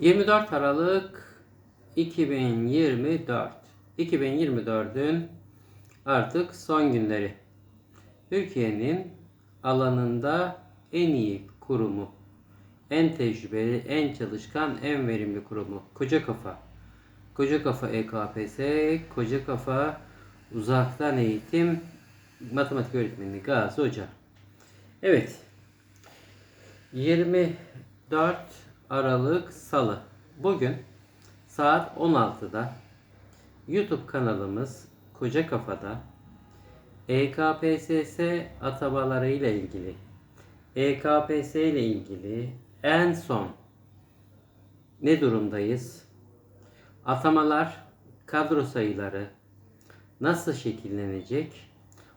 24 Aralık 2024. 2024'ün artık son günleri. Türkiye'nin alanında en iyi kurumu, en tecrübeli, en çalışkan, en verimli kurumu. Koca Kafa. Koca Kafa EKPS, Koca Kafa Uzaktan Eğitim Matematik Öğretmeni Gazi Hoca. Evet. 24 Aralık Salı. Bugün saat 16'da YouTube kanalımız Koca Kafa'da EKPSS atamaları ile ilgili EKPS ile ilgili en son ne durumdayız? Atamalar, kadro sayıları nasıl şekillenecek?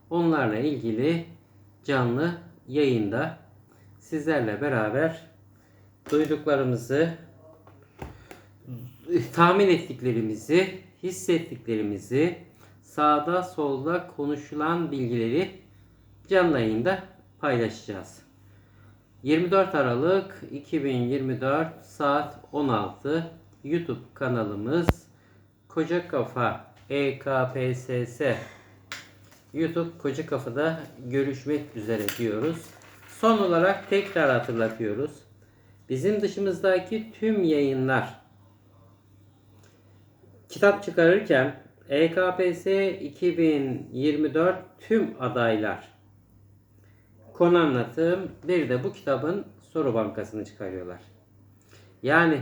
Onlarla ilgili canlı yayında sizlerle beraber duyduklarımızı, tahmin ettiklerimizi, hissettiklerimizi, sağda solda konuşulan bilgileri canlı yayında paylaşacağız. 24 Aralık 2024 saat 16 YouTube kanalımız Koca Kafa EKPSS YouTube Koca Kafa'da görüşmek üzere diyoruz. Son olarak tekrar hatırlatıyoruz. Bizim dışımızdaki tüm yayınlar kitap çıkarırken E EKPS 2024 tüm adaylar konu anlatım bir de bu kitabın soru bankasını çıkarıyorlar. Yani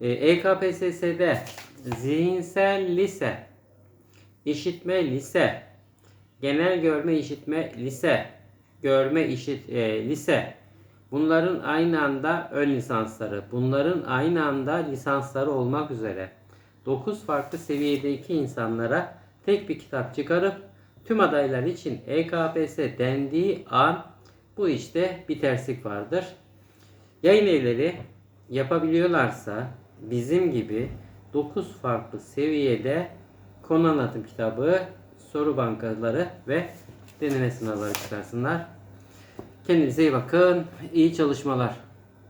e, EKPSS'de zihinsel lise, işitme lise, genel görme işitme lise, görme işit e, lise bunların aynı anda ön lisansları, bunların aynı anda lisansları olmak üzere 9 farklı seviyedeki insanlara tek bir kitap çıkarıp tüm adaylar için EKPS dendiği an bu işte bir terslik vardır. Yayın evleri yapabiliyorlarsa bizim gibi 9 farklı seviyede konu anlatım kitabı, soru bankaları ve deneme sınavları çıkarsınlar. Kendinize iyi bakın. İyi çalışmalar.